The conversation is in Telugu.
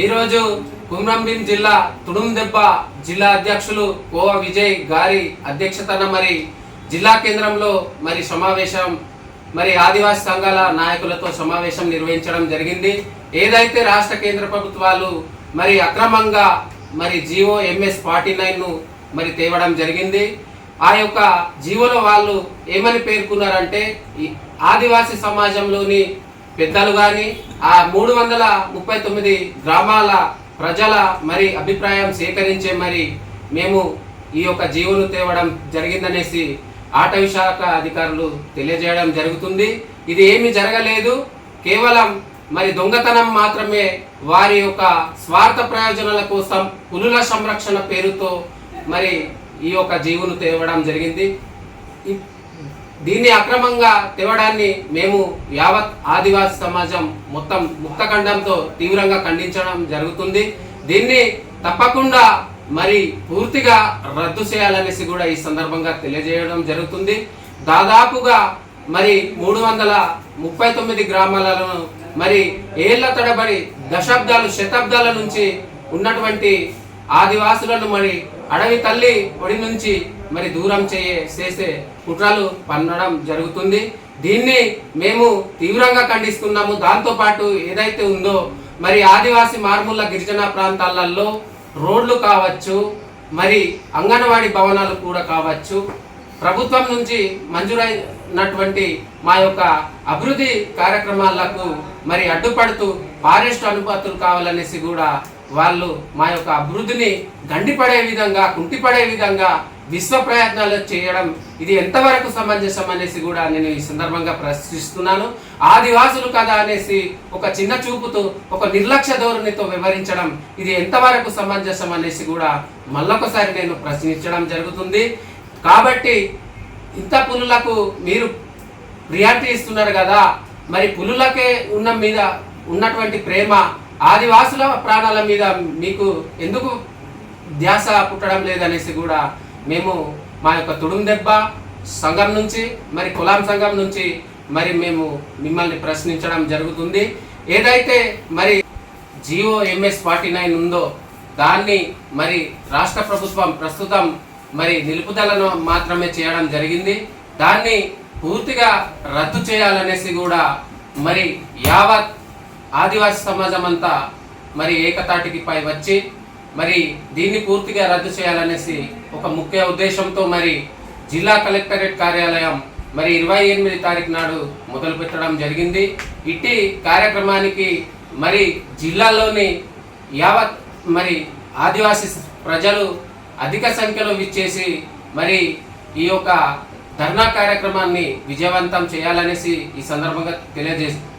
ఈరోజు కుమ్రంభీం జిల్లా తుడుందెబ్బ జిల్లా అధ్యక్షులు కోవ విజయ్ గారి అధ్యక్షతన మరి జిల్లా కేంద్రంలో మరి సమావేశం మరి ఆదివాసీ సంఘాల నాయకులతో సమావేశం నిర్వహించడం జరిగింది. ఏదైతే రాష్ట్ర కేంద్ర ప్రభుత్వాలు మరి అక్రమంగా మరి జియో ఎంఎస్ ఫార్టీ నైన్ను మరి తేవడం జరిగింది. ఆ యొక్క జీవోలో వాళ్ళు ఏమని పేర్కొన్నారంటే ఈ ఆదివాసీ సమాజంలోని పెద్దలు కానీ ఆ మూడు వందల ముప్పై తొమ్మిది గ్రామాల ప్రజల మరి అభిప్రాయం సేకరించే మరి మేము ఈ యొక్క జీవోను తేవడం జరిగిందనేసి ఆటవీ శాఖ అధికారులు తెలియజేయడం జరుగుతుంది. ఇది ఏమీ జరగలేదు. కేవలం మరి దొంగతనం మాత్రమే వారి యొక్క స్వార్థ ప్రయోజనాల కోసం పులుల సంరక్షణ పేరుతో మరి ఈ యొక్క జీవును తేవడం జరిగింది. దీన్ని అక్రమంగా తేవడాన్ని మేము యావత్ ఆదివాసీ సమాజం మొత్తం ముక్తఖండంతో తీవ్రంగా ఖండించడం జరుగుతుంది. దీన్ని తప్పకుండా మరి పూర్తిగా రద్దు చేయాలనేసి కూడా ఈ సందర్భంగా తెలియజేయడం జరుగుతుంది. దాదాపుగా మరి మూడు వందల ముప్పై తొమ్మిది గ్రామాలను మరి ఏళ్ళ తడబడి దశాబ్దాలు శతాబ్దాల నుంచి ఉన్నటువంటి ఆదివాసులను మరి అడవి తల్లి ఒడి నుంచి మరి దూరం చేయే చేసే కుట్రలు పన్నడం జరుగుతుంది. దీన్ని మేము తీవ్రంగా ఖండిస్తున్నాము. దాంతో పాటు ఏదైతే ఉందో మరి ఆదివాసి మార్ముల గిరిజన ప్రాంతాలలో రోడ్లు కావచ్చు మరి అంగన్వాడీ భవనాలు కూడా కావచ్చు. ప్రభుత్వం నుంచి మంజూరైనటువంటి మా యొక్క అభివృద్ధి కార్యక్రమాలకు మరి అడ్డుపడుతూ ఫారెస్ట్ అనుమతులు కావాలనేసి కూడా వాళ్ళు మా యొక్క అభివృద్ధిని గండిపడే విధంగా కుంటిపడే విధంగా విశ్వ ప్రయత్నాలు చేయడం ఇది ఎంతవరకు సమంజసం అనేసి కూడా నేను ఈ సందర్భంగా ప్రశ్నిస్తున్నాను. ఆదివాసులు కదా అనేసి ఒక చిన్న చూపుతో ఒక నిర్లక్ష్య ధోరణితో వివరించడం ఇది ఎంతవరకు సమంజసం అనేసి కూడా మళ్ళొకసారి నేను ప్రశ్నించడం జరుగుతుంది. కాబట్టి ఇంత పులులకు మీరు ప్రియారిటీ ఇస్తున్నారు కదా మరి పులులకే ఉన్న మీద ఉన్నటువంటి ప్రేమ ఆదివాసుల ప్రాణాల మీద మీకు ఎందుకు ధ్యాస పుట్టడం లేదనేసి కూడా మేము మా యొక్క తుడుం దెబ్బ సంఘం నుంచి మరి కులాం సంఘం నుంచి మరి మేము మిమ్మల్ని ప్రశ్నించడం జరుగుతుంది. ఏదైతే మరి జియో ఎంఎస్ ఫార్టీ నైన్ ఉందో దాన్ని మరి రాష్ట్ర ప్రభుత్వం ప్రస్తుతం మరి నిలుపుదలను మాత్రమే చేయడం జరిగింది. దాన్ని పూర్తిగా రద్దు చేయాలనేసి కూడా మరి యావత్ ఆదివాసీ సమాజం అంతా మరి ఏకతాటికి పై వచ్చి మరి దీన్ని పూర్తిగా రద్దు చేయాలనేసి ఒక ముఖ్య ఉద్దేశంతో మరి జిల్లా కలెక్టరేట్ కార్యాలయం మరి ఇరవై ఎనిమిది తారీఖు నాడు మొదలు పెట్టడం జరిగింది. ఇట్టి కార్యక్రమానికి మరి జిల్లాలోని యావత్ మరి ఆదివాసీ ప్రజలు అధిక సంఖ్యలో విచ్చేసి మరి ఈ యొక్క ధర్నా కార్యక్రమాన్ని విజయవంతం చేయాలనేసి ఈ సందర్భంగా తెలియజేస్తుంది